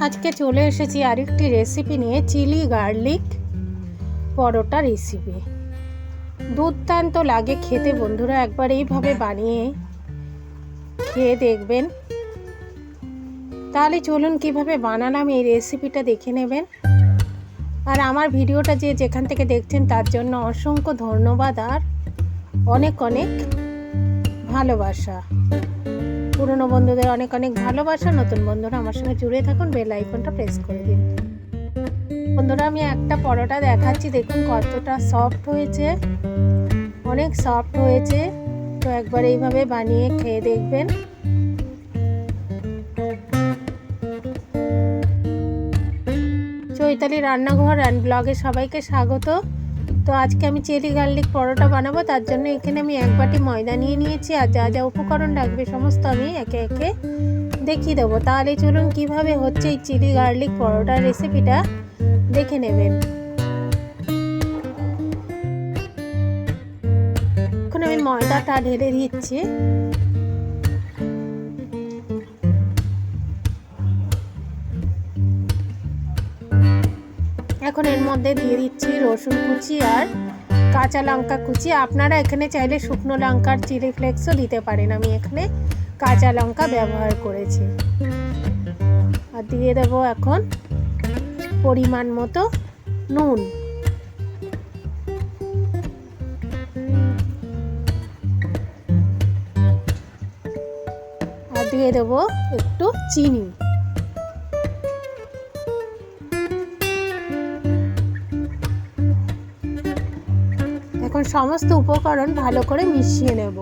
আজকে চলে এসেছি আরেকটি রেসিপি নিয়ে চিলি গার্লিক পরোটা রেসিপি দুর্দান্ত লাগে খেতে বন্ধুরা, একবার এইভাবে বানিয়ে খেয়ে দেখবেন। তাহলে চলুন কীভাবে বানালাম এই রেসিপিটা দেখে নেবেন। আর আমার ভিডিওটা যে যেখান থেকে দেখছেন, তার জন্য অসংখ্য ধন্যবাদ আর অনেক অনেক ভালোবাসা। পুরনো বন্ধুদের অনেক অনেক ভালোবাসা। নতুন বন্ধুরা আমার সঙ্গে জুড়ে থাকুন বেল আইকনটা প্রেস করে দিন। বন্ধুরা, আমি একটা পরোটা দেখাচ্ছি। দেখুন কতটা সফট হয়েছে, অনেক সফট হয়েছে। তো একবার এইভাবে বানিয়ে খেয়ে দেখবেন। চৈতালি রান্নাঘর অ্যান্ড ব্লগে সবাইকে স্বাগত। তো আজকে আমি চিলি গার্লিক পরোটা বানাবো, তার জন্য এখানে আমি এক বাটি ময়দা নিয়ে নিয়েছি আর যা যা উপকরণ লাগবে সমস্ত আমি একে একে দেখিয়ে দেবো। তাহলে চলুন কীভাবে হচ্ছে এই চিলি গার্লিক পরোটার রেসিপিটা দেখে নেবেন। এখন আমি ময়দাটা ঢেলে দিচ্ছি। এখন এর মধ্যে দিয়ে দিচ্ছি রসুন কুচি আর কাঁচা লঙ্কা কুচি। আপনারা এখানে চাইলে শুকনো লঙ্কার চিলি ফ্লেক্সও দিতে পারেন। আমি এখানে কাঁচা লঙ্কা ব্যবহার করেছি। আর দিয়ে দেবো এখন পরিমাণ মতো নুন। আর দিয়ে দেবো একটু চিনি। এখন সমস্ত উপকরণ ভালো করে মিশিয়ে নেব।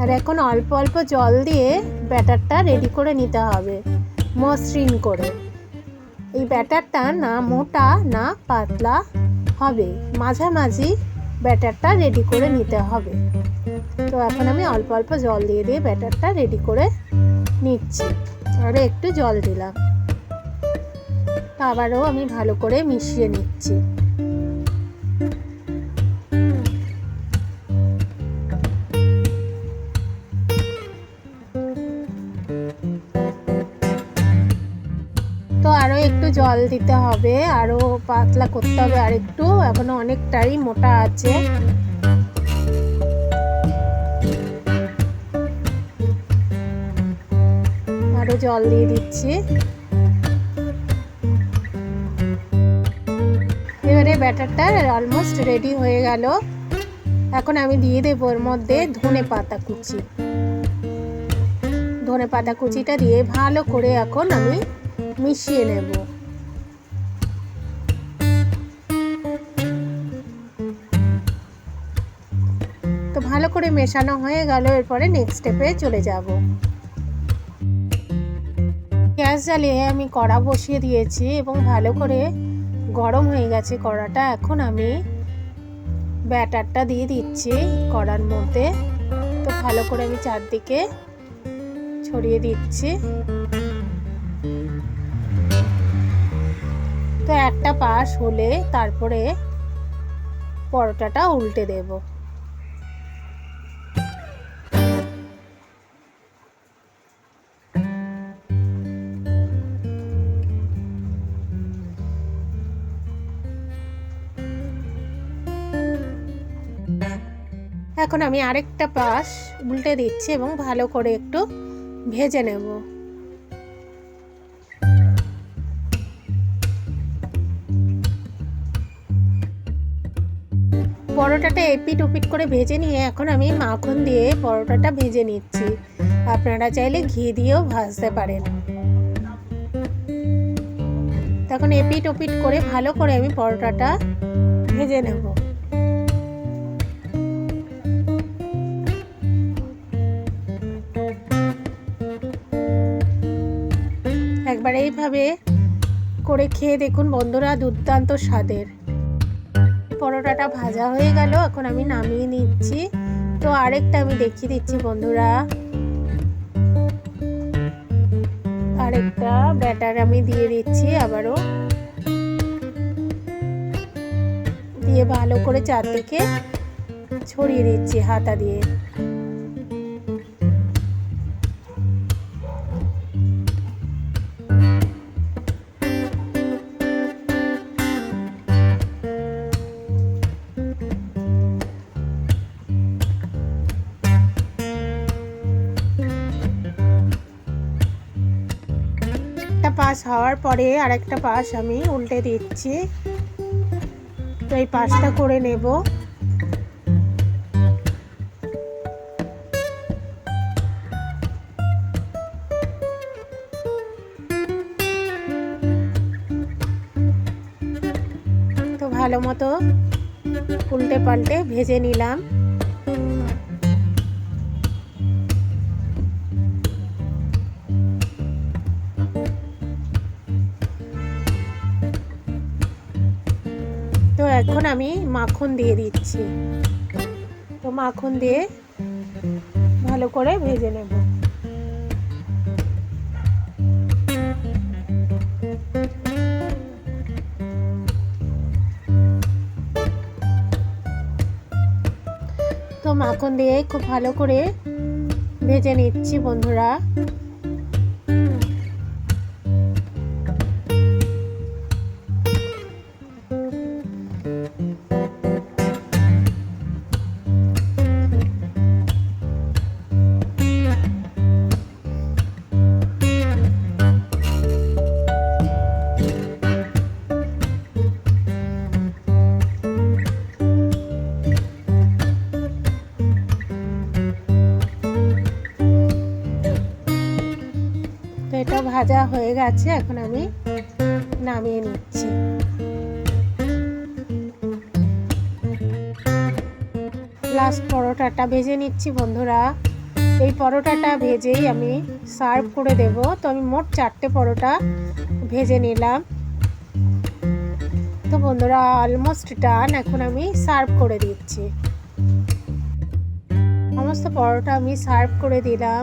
আর এখন অল্প অল্প জল দিয়ে ব্যাটারটা রেডি করে নিতে হবে, মসৃণ করে। এই ব্যাটারটা না মোটা, না পাতলা হবে, মাঝামাঝি ব্যাটারটা রেডি করে নিতে হবে। তো এখন আমি অল্প অল্প জল দিয়ে দিয়ে ব্যাটারটা রেডি করে নিচ্ছি। আরও একটু জল দিলাম। আবারও আমি ভালো করে মিশিয়ে নিচ্ছি। তো আরও একটু জল দিতে হবে আরও পাতলা করতে হবে, আর একটু এখনও অনেকটাই মোটা আছে। আরও জল দিয়ে দিচ্ছি। এবারে ব্যাটারটা অলমোস্ট রেডি হয়ে গেল। এখন আমি দিয়ে দেবো ওর মধ্যে ধনে পাতা কুচি। ধনে পাতা কুচিটা দিয়ে ভালো করে এখন আমি মিশিয়ে নেব। তো ভালো করে মেশানো হয়ে গেল, এরপরে নেক্সট স্টেপে চলে যাব। গ্যাস জ্বালিয়ে আমি কড়া বসিয়ে দিয়েছি এবং ভালো করে গরম হয়ে গেছে কড়াটা। এখন আমি ব্যাটারটা দিয়ে দিচ্ছি কড়ার মধ্যে। তো ভালো করে আমি চারদিকে ছড়িয়ে দিচ্ছি। তো একটা পাশ হলে তারপরে পরোটাটা উল্টে দেব। এখন আমি আরেকটা পাশ উল্টে দিচ্ছি এবং ভালো করে একটু ভেজে নেব। পরোটাটা এপিট ওপিট করে ভেজে নিয়ে এখন আমি মাখন দিয়ে পরোটাটা ভেজে নিচ্ছি। আপনারা চাইলে ঘি দিয়েও ভাজতে পারেন। তখন এপিট ওপিট করে ভালো করে আমি পরোটাটা ভেজে নেব। একবার এইভাবে করে খেয়ে দেখুন বন্ধুরা, দুর্দান্ত স্বাদের। পরোটাটা ভাজা হয়ে গেল, এখন আমি নামিয়ে নিচ্ছি। তো আরেকটা আমি দেখিয়ে দিচ্ছি বন্ধুরা। আরেকটা ব্যাটার আমি দিয়ে দিচ্ছি আবারও। দিয়ে ভালো করে চারদিকে ছড়িয়ে দিচ্ছি হাতা দিয়ে। পাশ হওয়ার পরে আরেকটা পাশ আমি উল্টে দিচ্ছি। তো এই পাশটা করে নেব। তো ভালো মতো উল্টে পাল্টে ভেজে নিলাম। এখন আমি মাখন দিয়ে দিচ্ছি। তো মাখন দিয়ে ভালো করে ভেজে নেব। তো মাখন দিয়ে খুব ভালো করে ভেজে নিচ্ছি বন্ধুরা। ভাজা হয়ে গেছে, এখন আমি নামিয়ে নিচ্ছি। লাস্ট পরোটাটা ভেজে নিচ্ছি বন্ধুরা। এই পরোটাটা ভেজেই আমি সার্ভ করে দেব। তো আমি মোট চারটে পরোটা ভেজে নিলাম। তো বন্ধুরা অলমোস্ট ডান এখন আমি সার্ভ করে দিচ্ছি। সমস্ত পরোটা আমি সার্ভ করে দিলাম।